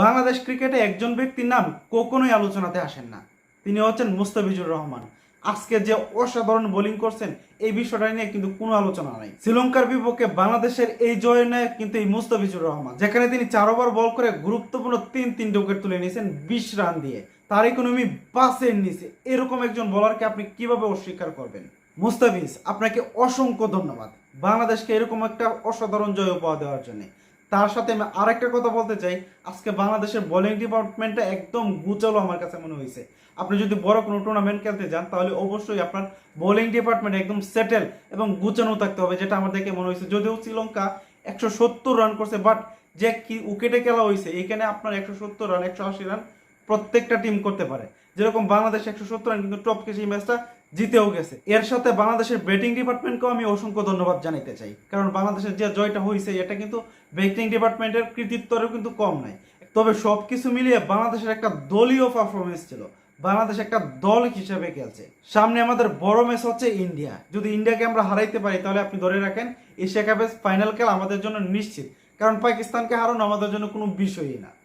বাংলাদেশ ক্রিকেটে একজন ব্যক্তির নাম কখনোই আলোচনাতে আসেন না। তিনি হচ্ছেন মুস্তাফিজুর রহমান। আজকে যে অসাধারণ বোলিং করছেন, এই বিষয়টা নিয়ে কিন্তু কোনো আলোচনা নাই। শ্রীলঙ্কার বিপক্ষে বাংলাদেশের এই জয় নেয় কিন্তু এই মুস্তাফিজুর রহমান, যেখানে তিনি চার ওভার বল করে গুরুত্বপূর্ণ তিন তিন উইকেট তুলে নিয়েছেন, বিশ রান দিয়ে। তার ইকোনমি বাসের নিচে এরকম একজন বলারকে আপনি কীভাবে অস্বীকার করবেন? মুস্তাফিজ, আপনাকে অসংখ্য ধন্যবাদ। বাংলাদেশকে এরকম একটা অসাধারণ জয় উপহার দেওয়ার জন্য। তার সাথে আমি আরেকটা কথা বলতে চাই। আজকে বাংলাদেশের বোলিং ডিপার্টমেন্টটা একদম গুচালো আমার কাছে মনে হয়েছে। আপনি যদি বড় কোনো টুর্নামেন্ট খেলতে যান, তাহলে অবশ্যই আপনার বোলিং ডিপার্টমেন্ট একদম সেটেল এবং গুছানো থাকতে হবে, যেটা আমার দেখে মনে হয়েছে। যদিও শ্রীলঙ্কা একশো সত্তর রান করছে বাট যে কি উইকেটে খেলা হয়েছে, এখানে আপনার একশো সত্তর রান একশো আশি রান প্রত্যেকটা টিম করতে পারে। যেরকম বাংলাদেশ একশো সত্তর রান কিন্তু টপকে সেই ম্যাচটা জিতেও গেছে। এর সাথে বাংলাদেশের ব্যাটিং ডিপার্টমেন্টকেও আমি অসংখ্য ধন্যবাদ জানাতে চাই। কারণ বাংলাদেশের যে জয়টা হয়েছে এটা কিন্তু ব্যাটিং ডিপার্টমেন্টের কৃতিত্বরেও কিন্তু কম নাই। তবে সব কিছু মিলিয়ে বাংলাদেশের একটা দলীয় পারফরমেন্স ছিল। বাংলাদেশ একটা দল হিসেবে খেলছে। সামনে আমাদের বড় ম্যাচ হচ্ছে ইন্ডিয়া। যদি ইন্ডিয়াকে আমরা হারাইতে পারি, তাহলে আপনি ধরে রাখেন, এশিয়া কাপের ফাইনাল খেলা আমাদের জন্য নিশ্চিত। কারণ পাকিস্তানকে হারানো আমাদের জন্য কোনো বিষয়ই না।